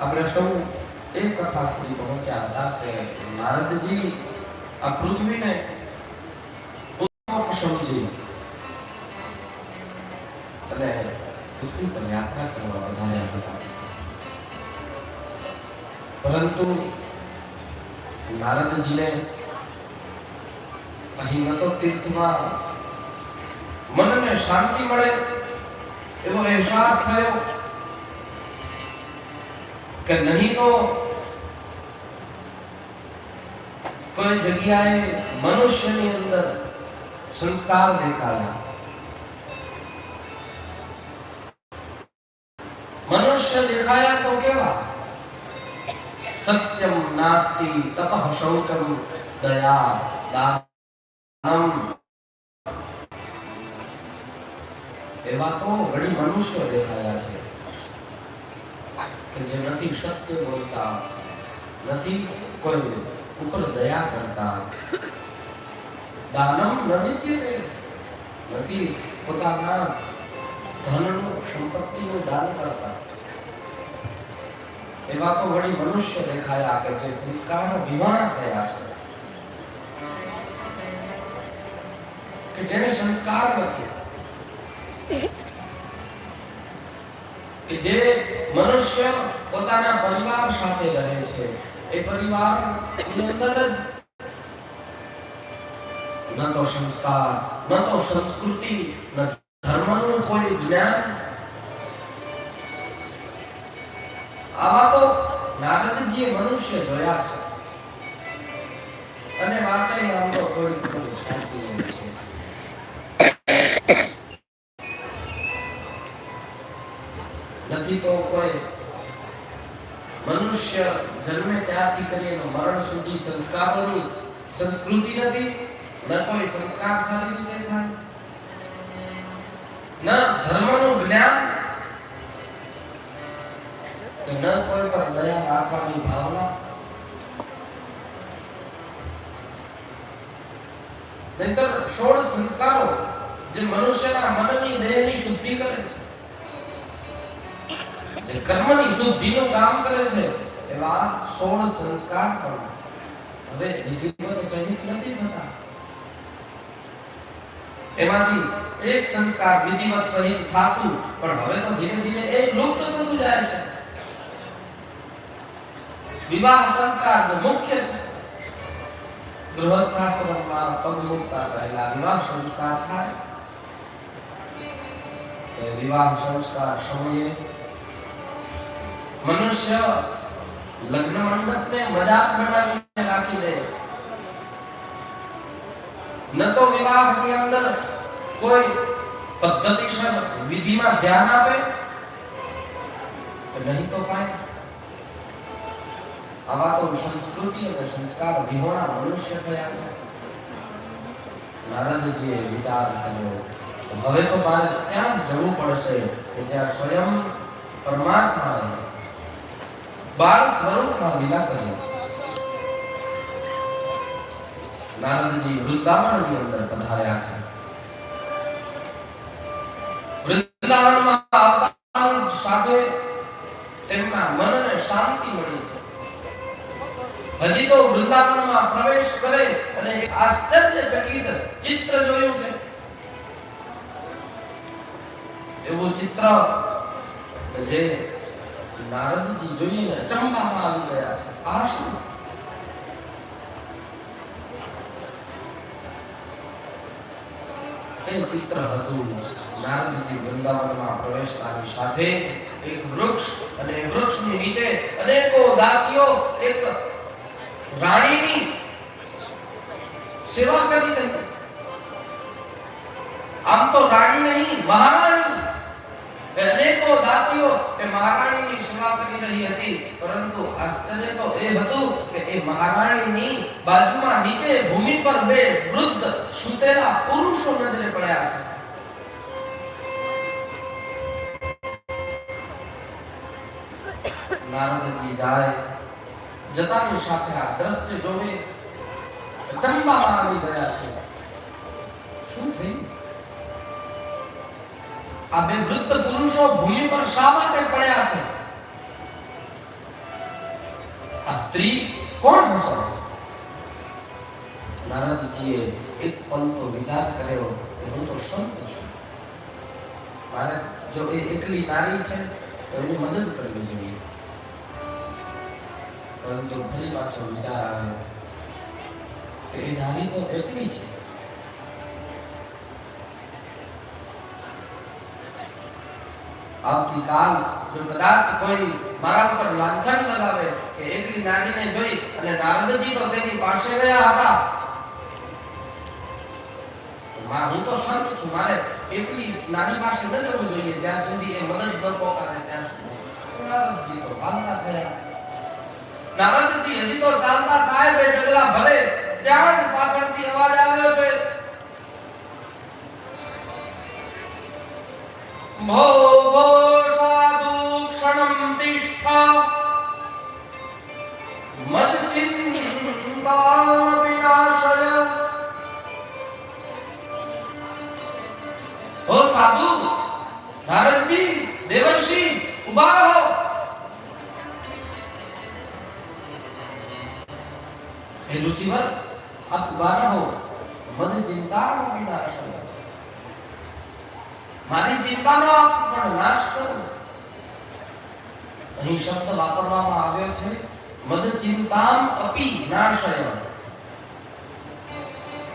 આપણે સૌ એ કથા સુધી પહોંચ્યા હતા કે નારદજી આ પૃથ્વીને સમજી. અને પૃથ્વી પર યાત્રા કરવા વધાર્યા હતા. પરંતુ નારદજીને અહીં ન તો તીર્થમાં મનને શાંતિ મળે એવો અહેસાસ થયો. કે નહીં તો કોઈ જગ્યાએ મનુષ્યની અંદર સંસ્કાર દેખાયા મનુષ્ય દેખાયા તો કેવા સત્યમ નાસ્તિ તપઃ શૌચમ દયા દાનમ એવા તો ઘણી મનુષ્યો દેખાયા છે કે જે નથી સત્ય બોલતા, નથી કોઈ ઉપર દયા કરતા. દાનમ ન નિત્યતે નથી પોતાના ધનનું, સંપત્તિનું દાન કરતા. એવા તો વળી મનુષ્ય દેખાયા કે જે સંસ્કાર વિવાણા થયા છે. કે જેને સંસ્કાર નથી. કે જે મનુષ્ય પોતાના પરિવાર સાથે રહે છે. એ પરિવારની અંદર જ ન તો સંસ્કાર, ન તો સંસ્કૃતિ, ન ધર્મનું કોઈ જ્ઞાન. આવા તો નારદજીએ મનુષ્ય જોયા છે. અને વાતે આમ તો થોડી નથી તો કોઈ. મનુષ્ય જન્મે ત્યારથી કરીને મરણ સુધી સંસ્કારોની સંસ્કૃતિ નથી, ન કોઈ સંસ્કાર સારી રીતે થાય. ન ધર્મનું જ્ઞાન કે ન કોઈ પર દયા રાખવાની ભાવના. નહીતર સોળ સંસ્કારો જે મનુષ્યના મનની દેહની શુદ્ધિ કરે છે. જે કર્મની શુદ્ધિનું કામ કરે છે. એવા સોળ સંસ્કાર પણ. હવે વિધિવત સહિત નથી થતા. એમાંથી એક સંસ્કાર વિધિવત સહિત થાતું, પણ હવે તો ધીરે ધીરે એ લુપ્ત થતું જાય છે. વિવાહ સંસ્કાર જે મુખ્ય છે. ગૃહસ્થાશ્રમમાં પગ મૂકતા પહેલા વિવાહ સંસ્કાર થાય. વિવાહ સંસ્કાર સમયે મનુષ્ય લગ્ન મંડપને મજાક બનાવીને રાખી દે. ન તો વિવાહની અંદર કોઈ પદ્ધતિસર વિધિમાં ધ્યાન આપે નહીં તો કાંઈ. આવા તો સંસ્કૃતિ અને સંસ્કાર વિહોણા મનુષ્ય થયા છે. નારદજીએ વિચાર કર્યો, હવે તો મારે ત્યાં જ જવું પડશે, કે જ્યાં સ્વયં પરમાત્માએ બાળ સ્વરૂપમાં લીલા કરી નારદજી વૃંદાવનની અંદર પધાર્યા છે. વૃંદાવનમાં આવતા સાથે તેમના મનને શાંતિ મળી છે. હજી તો વૃંદાવનમાં પ્રવેશ કરે અને એક આશ્ચર્યચકિત ચિત્ર જોયું છે. એવું ચિત્ર જે નારદજી જોઈને અચંબામાં આવી ગયા છે આ શું એ ચિત્ર હતું નારદજી વૃંદાવનમાં પ્રવેશતાની સાથે એક વૃક્ષ અને એ વૃક્ષની નીચે અનેકો દાસીઓ એક રાણીની સેવા કરી રહી આમ તો રાણી નહીં મહારાણી એ અનેકો દાસીઓ એ મહારાણીની સેવા કરી રહી હતી, પરંતુ આશ્ચર્ય તો એ હતું કે એ મહારાણીની બાજુમાં નીચે ભૂમિ પર બે વૃદ્ધ સૂતેલા પુરુષો નજરે પડ્યા છે. નારદજી જાય, જતાની સાથે આ દ્રશ્ય જોવે અચંબામાં આવી ગયા છે. શું થયું? આ બે વૃદ્ધ પુરુષો ભૂમિ પર શા માટે પડ્યા છે? સ્ત્રી કોણ હશે? નારદજીએ એક પલ તો વિચાર કર્યો કે હું તો સંત છું. મારે જો એ એકલી નારી છે, તો એની મદદ કરવી જોઈએ. પરંતુ ફરી પાછો વિચાર આવ્યો કે એ નારી તો એકલી છે. આવતીકાલ જો કદાચ કોઈ મારા ઉપર લાંછન લગાવે કે એકલી નારીને જોઈ અને નારદજી તો તેની પાસે ગયા હતા. મા, હું તો સંત છું, મારે એટલી નાની પાસે ન જવું જોઈએ, જ્યાં સુધી એ મદદ ન પોકારે, ત્યાં સુધી. નારદજી તો હાલતા થયા. નારદજી હજી તો ચાલતા થાય બે ડગલા ભરે, ત્યાં જ પાછળથી અવાજ આવ્યો છે. ભો મદ ચિંતામ વિનાશય ઓ સાધુ નારદજી દેવર્ષિ ઊભા રહો હે ઋષિવર આપ ઊભા રહો ચિંતા વિનાશય મારી ચિંતાનો આપ પણ નાશ કરો. અહીં શબ્દ વાપરવામાં આવ્યો છે મદ ચિંતામ અપી નાશય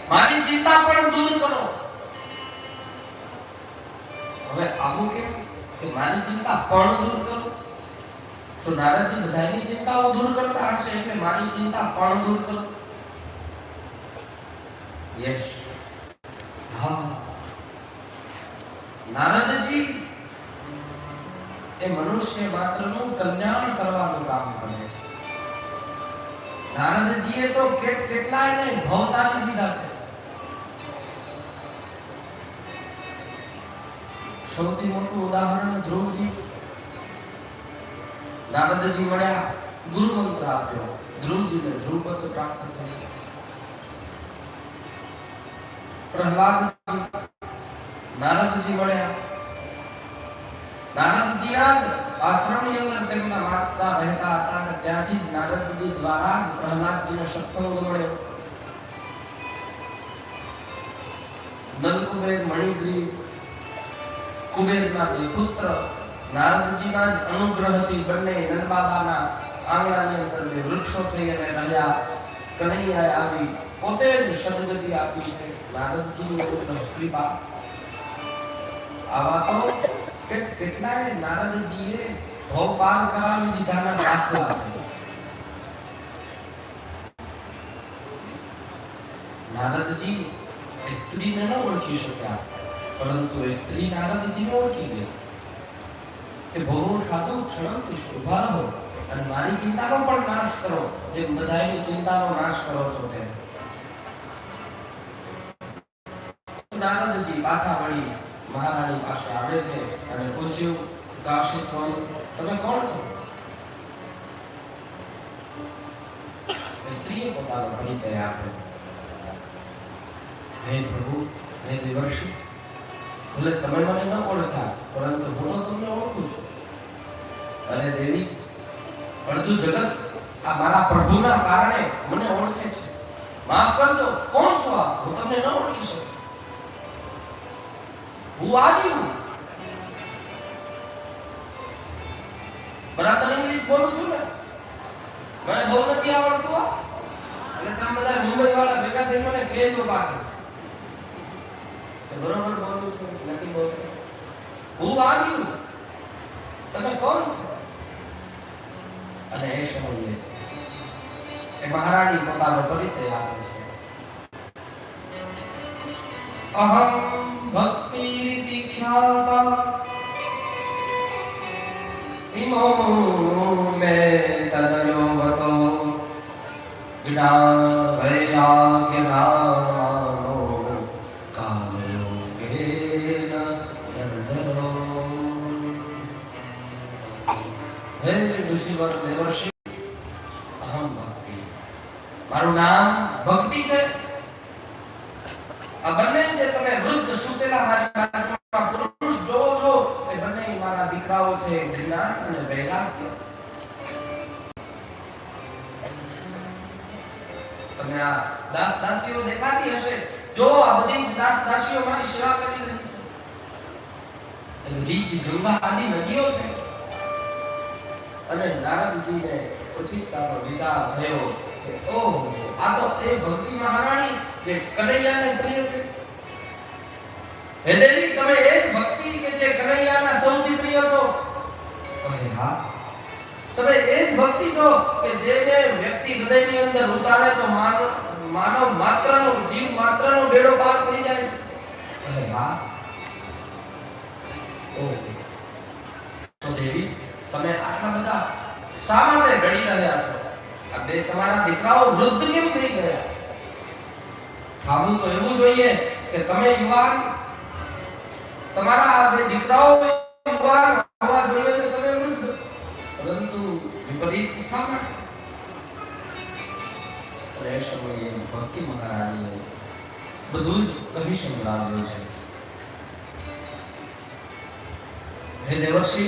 મારી ચિંતા પણ દૂર કરો. હવે આવું કેમ કે મારી ચિંતા પણ દૂર કરો? તો નારાજી બધાની ચિંતાઓ દૂર કરતા હશે એટલે મારી ચિંતા પણ દૂર કરો. યસ હા. નારદજી, એ મનુષ્ય માત્રનું કલ્યાણ કરવાનું કામ કરે છે. નારદજીએ તો કેટ કેટલાય ને દીધા છે. સૌથી મોટું ઉદાહરણ ધ્રુવજી. નારદજી મળ્યા ગુરુ મંત્ર આપ્યો. ધ્રુવજીને ધ્રુવપદ પ્રાપ્ત થયું. પ્રહલાદ નારદજી મળ્યા નારદજીના જ આશ્રમની અંદર તેમના માતા રહેતા હતા અને ત્યાંથી જ નારદજી દ્વારા પ્રહલાદજીનો સત્સંગ મળ્યો નલકુબેર મણિગ્રી કુબેરના બે પુત્ર નારદજીના જ અનુગ્રહથી બંને નંદબાબાના આંગણાની અંદર બે વૃક્ષો થઈ અને રહ્યા. કનૈયાએ આવી પોતે જ સદગતિ આપી છે. નારદજીની કૃપા. આવા તો કે કેટલાય નારદજીએ ભવ કરાવી દીધાના દાખલા છે નારદજી સ્ત્રીને ન ઓળખી શક્યા, પરંતુ સ્ત્રી નારદજીને ઓળખી ગઈ. કે ભવો સાધુ ક્ષણમથી ઊભા રહો અને મારી ચિંતાનો પણ નાશ કરો જે બધાની ચિંતાનો નાશ કરો છો તેમ. નારદજી પાછા વળી મહારાણી પાસે આવે છે અને પૂછ્યું કાશી કોણ? તમે કોણ છો? સ્ત્રીએ પોતાનો પરિચય આપ્યો. હે પ્રભુ, હે દેવર્ષિ, ભલે તમે મને ન ઓળખા, પરંતુ હું તો તમને ઓળખું છું. અરે દેવી અડધું જગત આ મારા પ્રભુના કારણે મને ઓળખે છે. માફ કરજો, કોણ છો આ હું તમને ન ઓળખી શકું. Who are? બરાબર ઇંગ્લિશ બોલું છું ને? મને બહુ નથી આવડતું અને તમે બધા મુંબઈ વાળા ભેગા થઈ મને કહેજો પાછું. બરોબર બોલું છું, નથી બોલતું. હું આવ્યું તમે કોણ છો? અને એ સમયે એ મહારાણી પોતાનો પરિચય આપે છે. અહમ ભક્તિ ખ્યાતા ઇમો મે તનયો વતો જ્ઞાન વૈરાગ્ય નામો પુરુષ જોવો છો, એ બંને મારા દીકરાઓ છે, જ્ઞાન અને વૈરાગ્ય. તમે આ દાસ દાસીઓ દેખાતી હશે? જો આ બધી દાસ દાસીઓ મારી સેવા કરી રહી છે. જ ગંગા આદિ નદીઓ છે. અને નારદજીને ઓચિંતાનો વિચાર થયો ઓહ, આ તો એ ભક્તિ મહારાણી જે કનૈયાને પ્રિય છે. હે તમે એ ભક્તિ કે જે કનૈયાના સૌથી પ્રિય છો? અરે હા. તમે એ જ ભક્તિ છો કે જે વ્યક્તિ હૃદયની અંદર ઉતારે તો માનવ માનવ માત્રનો, જીવ માત્રનો બેડો પાર થઈ જાય છે. અરે હા. ઓહ તો દેવી, તમે આટલા બધા શા માટે રડી રહ્યા છો? આ બે તમારા દીકરાઓ વૃદ્ધ કેમ થઈ ગયા? થાવું તો એવું જોઈએ કે તમે યુવાન તમારા આ દીકરાઓ યુવાન હોવા જોઈએ કે તમે વૃદ્ધ પરંતુ વિપરીત શા માટે ભક્તિ મહારાણીએ બધું જ કહી સંભળાવ્યું છે. હે દેવર્ષિ,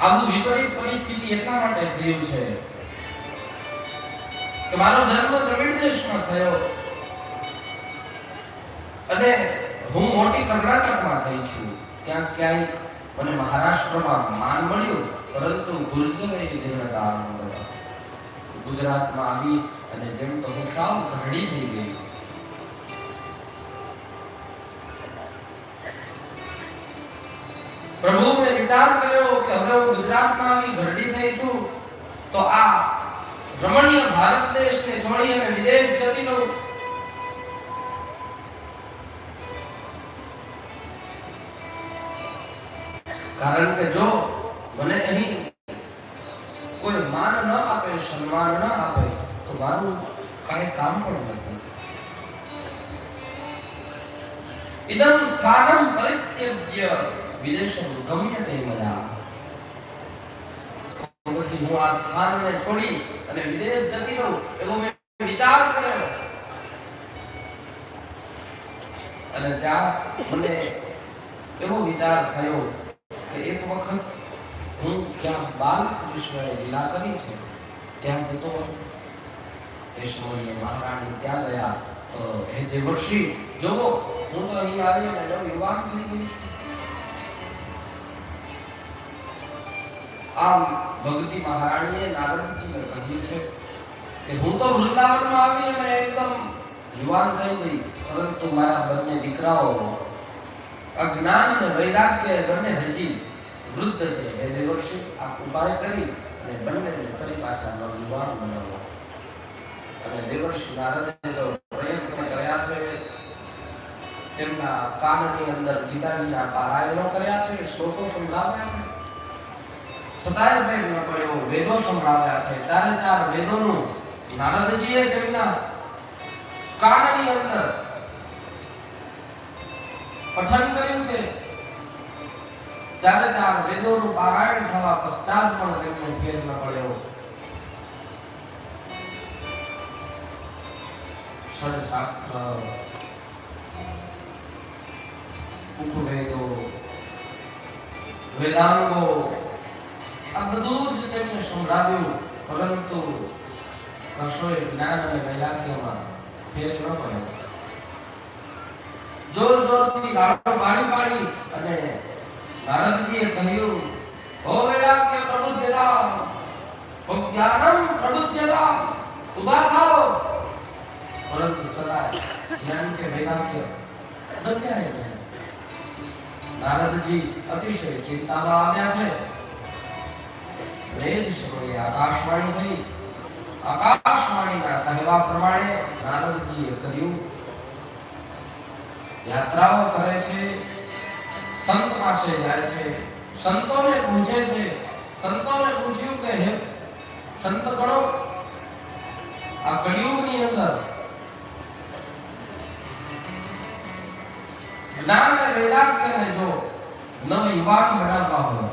આવું વિપરીત પરિસ્થિતિ એટલા માટે થયું છે કે મારો જન્મ દ્રવિડ દેશમાં થયો. અને હું મોટી કર્ણાટકમાં થઈ છું. ક્યાંક ક્યાંક મને મહારાષ્ટ્રમાં માન મળ્યું, પરંતુ ગુર્જરે આનંદ ગુજરાતમાં આવી અને જેમ તો હું સાવ ઘરડી થઈ ગઈ. પ્રભુ મેં વિચાર કર્યો કે હવે હું ગુજરાતમાં આવી ઘરડી થઈ છું, તો આ રમણીય ભારત દેશને છોડી અને વિદેશ જતી રહું. કારણ કે જો મને અહીં કોઈ માન ન આપે, સન્માન ન આપે, તો મારું કાંઈ કામ પણ નથી. ઇદમ સ્થાનમ પરિત્યજ્ય વિદેશમ ગમ્ય તે મજા પછી હું આ સ્થાનને છોડી અને વિદેશ જતી રહું એવો મેં વિચાર કર્યો. અને ત્યાં મને એવો વિચાર થયો કે એક વખત હું જ્યાં બાલકૃષ્ણએ લીલા કરી છે, ત્યાં જતો મહારાણી ત્યાં ગયા તો હે દેવર્ષિ, જોવો, હું તો અહીં આવી અને નવ યુવાન થઈ ગઈ આમ ભગતી મહારાણીએ નારદજીને કહ્યું છે કે હું તો વૃંદાવનમાં આવી અને એકદમ યુવાન થઈ ગઈ, પરંતુ મારા બંને દીકરાઓ અજ્ઞાન અને વૈરાગ્ય બંને હજી વૃદ્ધ છે. એ દેવર્ષિ આ ઉપાય કરી અને બંનેને ફરી પાછા નવયુવાન બનાવો અને દેવર્ષિ નારદે તો પ્રયત્ન કર્યા છે. તેમના કાનની અંદર ગીતાજીના પારાયણો કર્યા છે, શ્લોકો સંભળાવ્યા છે. છતાંય ભેદ ન પડ્યો, વેદો સંભળાવ્યા છે. ચારે ચાર વેદોનું નારદજીએ તેમના કાનની અંદર પઠન કર્યું છે. ચારે ચાર વેદોનું પારાયણ થવા પશ્ચાત પણ તેમને ફેર ન પડ્યો. ષડશાસ્ત્ર ઉપવેદો વેદાંગો, આ બધું જ તેમને સંભળાવ્યું, પરંતુ કશોય જ્ઞાન અને વૈરાગ્યમાં ફેર ન પડ્યો. જોર જોરથી ગાળો પાડી પાડી અને નારદજીએ કહ્યું, હો પ્રભુ દેલા હો જ્ઞાનમ પ્રબુદ્ધતા ઊભા થાઓ. પરંતુ છતાં જ્ઞાન કે વૈરાગ્ય બદલાય નહીં નારદજી અતિશય ચિંતામાં આવ્યા છે. અને એ જ સમયે આકાશવાણી થઈ. આકાશવાણીના કહેવા પ્રમાણે નારદજીએ કર્યું યાત્રાઓ કરે છે, સંત પાસે જાય છે, સંતોને પૂછે છે. સંતોને પૂછ્યું કે હે, સંત ગણો, આ કળિયુગની અંદર જ્ઞાન અને વૈરાગ્યને જો નવ યુવાન બનાવવા હોય,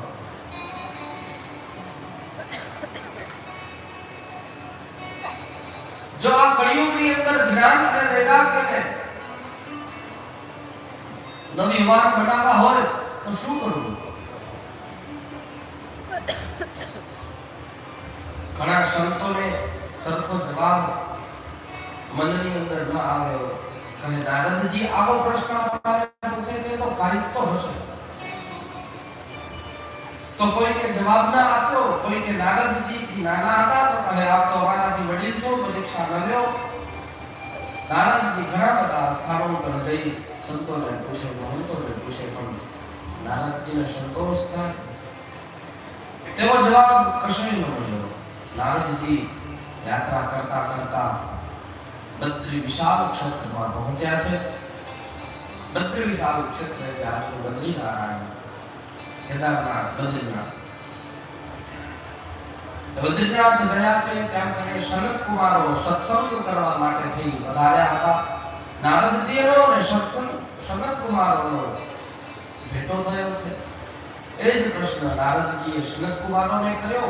જો આ કળિયુગની અંદર જ્ઞાન અને વૈરાગ્યને નવી વાટ બટાકા હોય તો શું કરવું? ઘણા સંતોને સરખો જવાબ મનની અંદર ન આવે. કહે નારદજી આવો પ્રશ્ન આપણને પૂછે છે તો કાંઈક તો હશે. તો કોઈને જવાબ ના આપ્યો કોઈ કોઈને નારદજી નાના હતા તો કહે આપ તો અમારાથી વડીલ છો, પરીક્ષા ન લ્યો. નારદજી ઘણા બધા સ્થાનો પર જઈ સંતોને પૂછે મહંતોને પૂછે, પણ નારદજીને સંતોષ થાય તેવો જવાબ કશોય ન મળ્યો. નારદજી યાત્રા કરતા કરતા બદ્રી વિશાળ ક્ષેત્રમાં પહોંચ્યા છે. બદ્રી વિશાળ ક્ષેત્ર આજુ બદ્રીનારાયણ, કેદારનાથ, બદ્રીનાથ બદ્રીનાથ ગયા છે તેમ કરીને સનત કુમારો સત્સંગ કરવા માટે થઈ વધાર્યા હતા. નારદજીનો અને સત્સંગ સનત કુમારોનો ભેટો થયો છે. એ જ પ્રશ્ન નારદજીએ સનત કુમારોને કર્યો.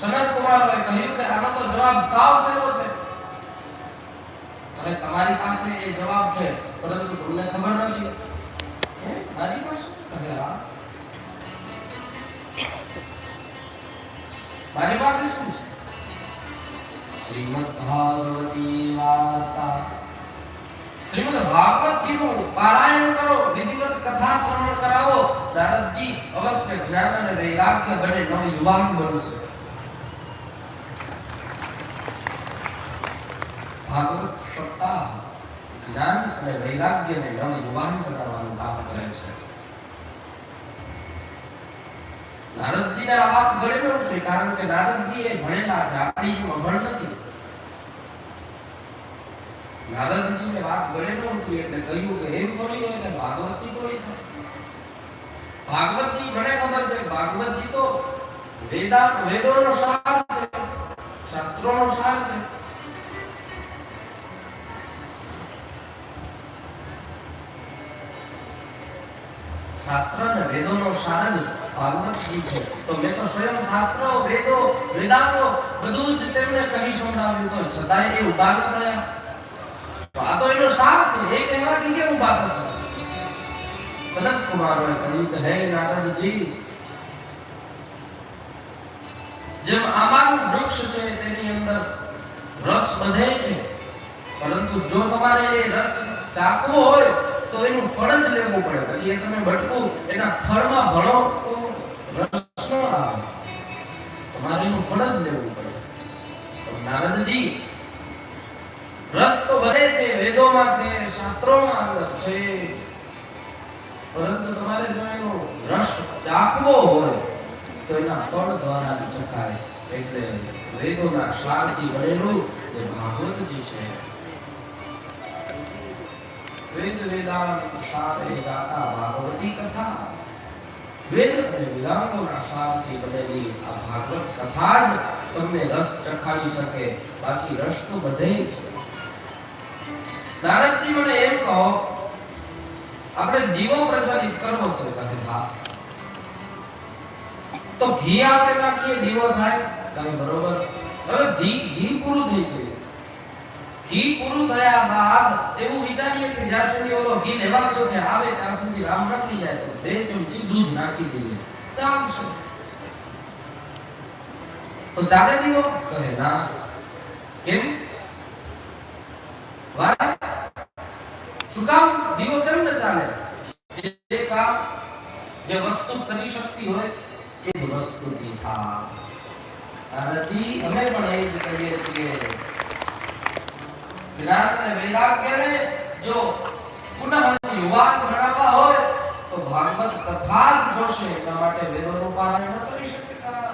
સનત કુમારોએ કહ્યું કે આનો તો જવાબ સાવ સેવો છે. હવે તમારી પાસે એ જવાબ છે, પરંતુ તમને ખબર નથી. મારી પાસે? કહે મારી પાસે શું છે? શ્રીમદ ભાગવતી વાર્તા. શ્રીમદ ભાગવતનું પારાયણ કરો, વિધિવત કથા શ્રવણ કરાવો. નારદજી અવશ્ય જ્ઞાન અને વૈરાગ્ય બને નવ યુવાન બનશે ભાગવત સપ્તાહ જ્ઞાન અને વૈરાગ્યને નવ યુવાન બનાવવાનું કામ કરે છે. નારદજીને આ વાત ગણેલો છે કારણ કે નારદજી એ ભણેલા છે, આપણી જો અભણ નથી. નારદજીને વાત ગળે ન એટલે કહ્યું કે એમ થોડી હોય કે ભાગવતજી થોડી થાય. ભાગવતજી ઘણે ખબર છે ભાગવતજી તો વેદા, વેદોનો સાર છે, શાસ્ત્રોનો સાર છે. શાસ્ત્ર અને વેદોનો સાર જ ભાગવતજી છે. તો મેં તો સ્વયં શાસ્ત્રો, વેદો, વેદાંતો બધું જ તેમને કહી સંભળાવ્યું તો છતાંય એ ઊભા ન થયા. તો આ તો એનો સાર છે. એ કહેવાથી કેમ ઊભા થશે? સનત કુમારોએ કહ્યું કે, હે નારદજી, જેમ આંબાનું વૃક્ષ છે, તેની અંદર રસ વધે છે. પરંતુ જો તમારે એ રસ ચાખવો હોય, તો એનું ફળ જ લેવું પડે. પછી એ તમે બટકું એના થળમાં ભણો. રસ આવે તમારે એનું ફળ લેવું પડે. નારદજી, રસ બધે છે, વેદોમાં છે, શાસ્ત્રોમાં અંદર છે. પરંતુ તમારે જો એનો રસ ચાખવો હોય, તો એના ફળ દ્વારા ચખાય. એટલે વેદોના સારથી બનેલું જે ભાગવતજી છે. વેદ વેદાંત સારે જાતા ભાગવતી કથા. વેદ અને વેદાંતોના સારથી બનેલી આ ભાગવત કથા જ તમને રસ ચખાડી શકે. બાકી રસ તો બધે છે. નારદજી મને એમ કહો, આપણે દીવો પ્રજ્વલિત કરવો છે કહે હા તો ઘી આપણે નાખીએ, દીવો થાય તમે બરોબર? હવે ઘી ઘી પૂરું થઈ ગયું. ઘી પૂરું થયા બાદ એવું વિચારીએ કે જ્યાં સુધી ઓલો ઘી લેવાતો છે, આવે ત્યાં સુધી રામ નથી જાય તો બે ચમચી દૂધ નાખી દઈએ. ચાલશે. તો ચાલે દીવો? કહે ના. કેમ? વાહ શું કામ? દીવો કેમ ન ચાલે? જે કામ, જે વસ્તુ કરી શકતી હોય, એ જ વસ્તુથી થાય આનાથી અમે પણ એ જ કહીએ છીએ. જ્ઞાન અને વૈરાગ્યને જો પુનઃ યુવાન બનાવવા હોય તો ભાગવત કથા જ જોશે એટલા માટે વેદોનું પારાયણ ન કરી શકતા.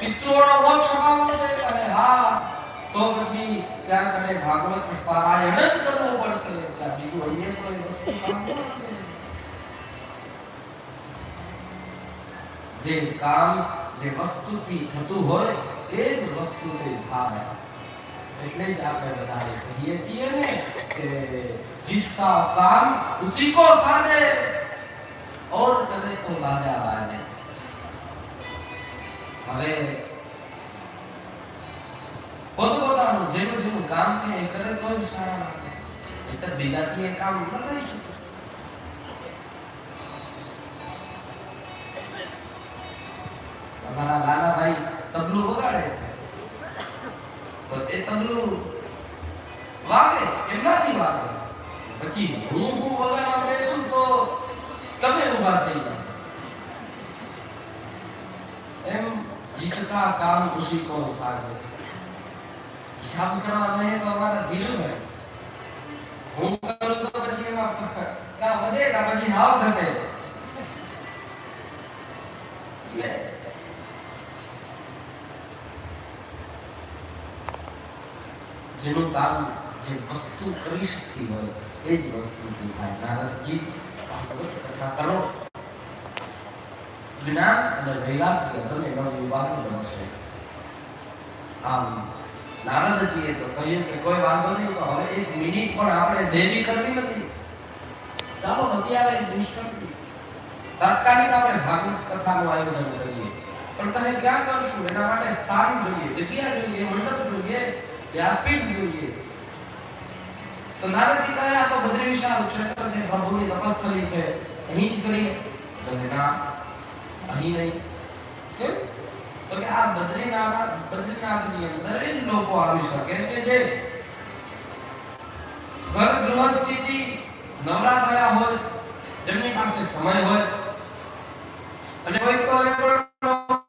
પિતૃઓનો મોક્ષ પામવો છે કહે હા, તો પછી ત્યાં કને ભાગવત પારાયણ જ કરવું પડશે. ત્યાં બીજું અન્ય કોઈ વસ્તુ કામ ન લાગે. જે કામ જે વસ્તુથી થતું હોય, એ જ વસ્તુથી થાય. એટલે જ આપણે બધાએ કહીએ છીએ ને કે जिसका काम उसी को साजे और करे तो बाजा बाजे હવે પોતપોતાનું જેનું જેનું કામ છે એ કરે તો જ સારા લાગે એટલે બીજાથી એ કામ ન કરી શકે અમારા લાલાભાઈ તબલું વગાડે છે તો એ તબલું વાગે એમનાથી વાગે પછી હું હું વગાડવા બેસું તો તમે ઊભા થઈ જાઓ એમ जिसका काम उसी को साजे હિસાબ કરવા નહીં તો અમારા ધીરુભાઈ હું કરું તો પછી એમાં કા વધે કા પછી હાવ ઘટે જેનું કામ જે વસ્તુ કરી શકતી હોય, એ જ વસ્તુ થાય નારદજી ભાગવત કથા કરો. જ્ઞાન અને વૈરાગ્ય બંનેનો વિવાહ બનશે આમ નારદજીએ તો કહ્યું કે કોઈ વાંધો નહીં, તો હવે એક મિનિટ પણ આપણે દેરી કરવી નથી. ચાલો આવે નિષ્કર્ષ. તાત્કાલિક આપણે ભાગવત કથાનું આયોજન કરીએ. પણ તમે ક્યાં કરશું? એના માટે સ્થાન જોઈએ, જગ્યા જોઈએ, મંડપ જોઈએ. વ્યાસપીઠ જોઈએ. તો નારદજી કહે, આ તો બદ્રી વિશાળ ક્ષેત્ર છે, પ્રભુની તપસ્થલી છે. અહીં જ કરીએ તો અહીં નહીં. કેમ? તો કે આ બદ્રીનાથ, બદ્રીનાથની અંદર જ લોકો આવી શકે કે જે ઘર ગૃહસ્થિતિ નવરા થયા હોય, જેમની પાસે સમય હોય. અને હોય તો એ પણ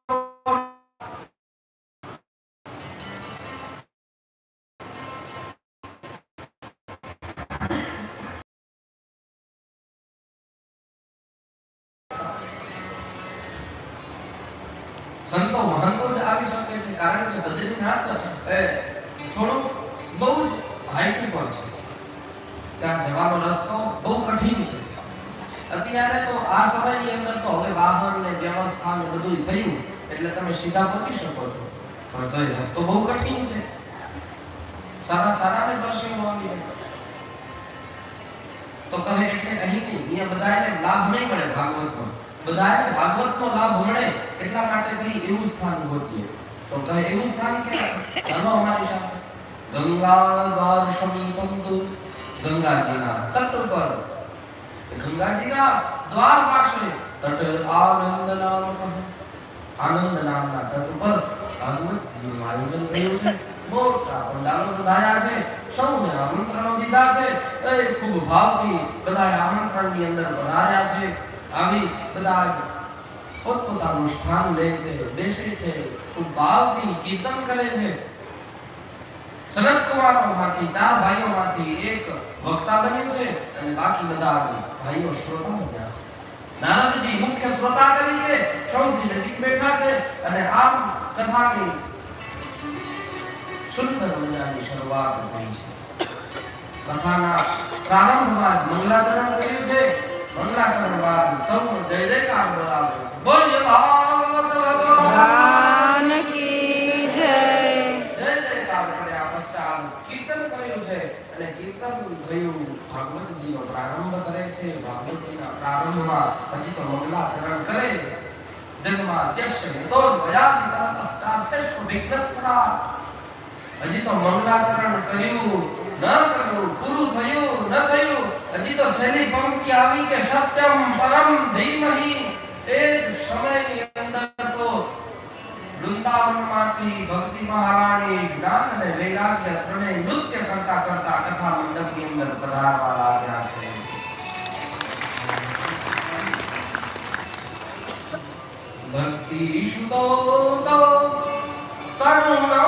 સંતો મહંતો જ આવી શકે છે. કારણ કે બદ્રીનાથ એ થોડું બહુ જ હાઈટ ઉપર છે. ત્યાં જવાનો રસ્તો બહુ કઠિન છે. અત્યારે તો આ સમયની અંદર તો હવે વાહન ને વ્યવસ્થા ને બધું થયું. એટલે તમે સીધા પહોંચી શકો છો. પણ તો એ રસ્તો બહુ કઠિન છે. સારા સારા ને આવી તો કહે એટલે અહીં નહીં. અહીંયા બધાને લાભ નહીં મળે ભાગવતનો બધાને ભાગવતનો લાભ મળે એટલા માટે થઈ એવું સ્થાન ગોતીએ તો કહે એવું સ્થાન કે ધર્મ અમારી સાથે. ગંગા દ્વાર સમીપમ તુ. ગંગાજીના તટ પર ગંગાજીના દ્વાર પાસે તટ આનંદ નામ આનંદ નામના તટ પર ભાગવતનું આયોજન કર્યું છે. મોટા પંડાલો બંધાયા છે. સૌને આમંત્રણો દીધા છે. એ ખૂબ ભાવથી બધા આમંત્રણની અંદર પધાર્યા છે. આવી બધા પોતપોતાનું સ્થાન લે છે, બેસે છે ખૂબ ભાવથી કીર્તન કરે છે. સનત કુમારોમાંથી, ચાર ભાઈઓમાંથી એક વક્તા બન્યો છે અને બાકી બધા ભાઈઓ શ્રોતા બન્યા છે. નારદજી મુખ્ય શ્રોતા તરીકે સૌથી નજીક બેઠા છે અને આ કથાની સુંદર મજાની શરૂઆત થઈ છે. કથાના પ્રારંભમાં જ મંગલાચરણ કર્યું છે. મંગલાચરણ બાદ સૌ જય છે અને કીર્તન પ્રારંભ કરે છે. તો મંગલાચરણ કરે. જન્માદ્યશ્ય હેતોર વયાદિતા હજી તો મંગલાચરણ કર્યું. પૂરું થયું ન થયું, હજી તો છેલ્લી પંક્તિ આવી કે સત્યમ પરમ ધીમહિ. જ સમયની અંદર તો વૃંદાવનમાંથી ભક્તિ મહારાણી જ્ઞાન અને વૈરાગ્ય ત્રણેય નૃત્ય કરતા કરતા કથા મંડપની અંદર પધારવા લાગ્યા છે. ભક્તિ સુતો તો તરુણ ભક્તિ